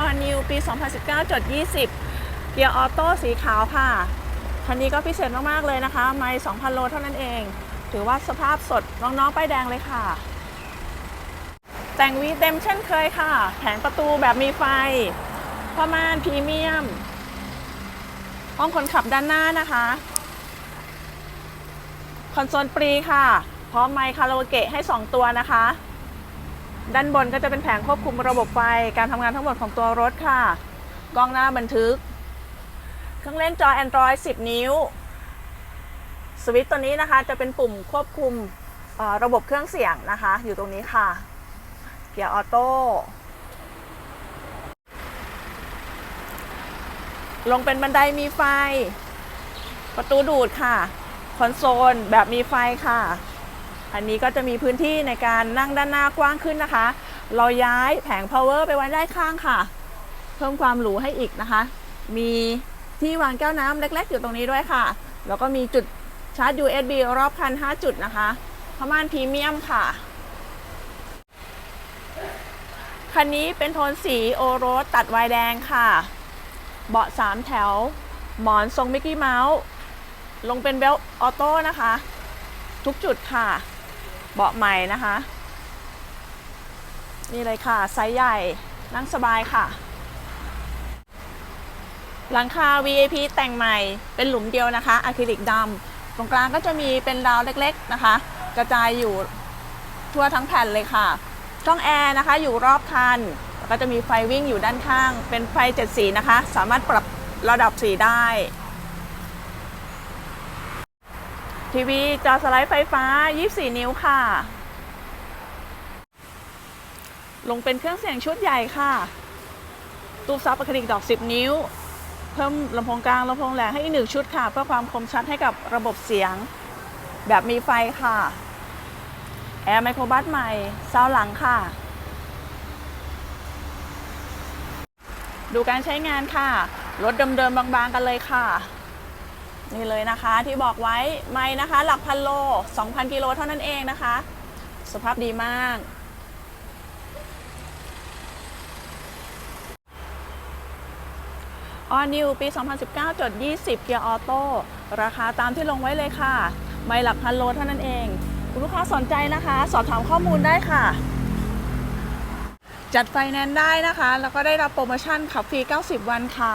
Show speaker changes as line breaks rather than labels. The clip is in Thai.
ออนิวปี 2019จด20 เกียร์ออโต้สีขาวค่ะ คันนี้ก็พิเศษมากๆเลยนะคะ ไม่ 2,000 โลเท่านั้นเอง ถือว่าสภาพสดน้องๆป้ายแดงเลยค่ะ แต่งวีเต็มเช่นเคยค่ะ แผงประตูแบบมีไฟผ้าม่านพรีเมียม ห้องคนขับด้านหน้านะคะ คอนโซลปรีค่ะ พร้อมไมค์คาราโอเกะให้ 2 ตัวนะคะ ด้านบนก็จะเป็นแผงควบคุมระบบไฟการทำงานทั้งหมดของตัวรถค่ะ กล้องหน้าบันทึก เครื่องเล่นจอ Android 10 นิ้ว สวิตช์ตัวนี้นะคะจะเป็นปุ่มควบคุมระบบเครื่องเสียงนะคะ อยู่ตรงนี้ค่ะ เกียร์ออโต้ลงเป็นบันไดมีไฟ ประตูดูดค่ะ คอนโซลแบบมีไฟค่ะ อันนี้ก็จะมีพื้นที่ในการนั่งด้านหน้ากว้างขึ้นนะคะ เราย้ายแผง power ไปไว้ด้านข้างค่ะ เพิ่มความหรูให้อีกนะคะ มีที่วางแก้วน้ำเล็ก ๆ อยู่ตรงนี้ด้วยค่ะ แล้วก็มีจุดชาร์จ USB รอบคัน 5 จุดนะคะผ้าม่านพรีเมียมค่ะคันนี้เป็นโทนสีโอโรสตัดวายแดงค่ะ เบาะ3แถว หมอนทรงมิกกี้เมาส์ ลงเป็นเบลออโต้นะคะ ทุกจุดค่ะ เบาะใหม่นะคะ นี่เลยค่ะ ไซส์ใหญ่นั่งสบายค่ะ หลังคา VIP แต่งใหม่เป็นหลุมเดียวนะคะอะคริลิกดำตรงกลางก็จะมีเป็นราวเล็กๆนะคะ กระจายอยู่ทั่วทั้งแผ่นเลยค่ะ ช่องแอร์นะคะอยู่รอบคันแล้วก็จะมีไฟวิ่งอยู่ด้านข้าง เป็นไฟเจ็ดสีนะคะ สามารถปรับระดับสีได้ ทีวีจอสไลด์ไฟฟ้า 24 นิ้วค่ะ ลงเป็นเครื่องเสียงชุดใหญ่ค่ะ ตู้ซับอะคริลิกดอก 10 นิ้ว เพิ่มลำโพงกลางลำโพงแหลงให้อีกหนึ่งชุดค่ะ เพื่อความคมชัดให้กับระบบเสียง แบบมีไฟค่ะ แอร์ไมโครบัสใหม่ซาวหลังค่ะ ดูการใช้งานค่ะ รถเดิมๆบางๆกันเลยค่ะ นี่เลยนะคะที่บอกไว้ไม่นะคะ หลักพันโล 2,000 กิโลเท่านั้นเองนะคะ สภาพดีมาก ออนิวปี 2019.20 เกียร์ออโต้ราคาตามที่ลงไว้เลยค่ะ ไม่หลักพันโลเท่านั้นเอง คุณลูกค้าสนใจนะคะ สอบถามข้อมูลได้ค่ะ จัดไฟแนนซ์ได้นะคะ แล้วก็ได้รับโปรโมชั่นขับฟรี 90 วันค่ะ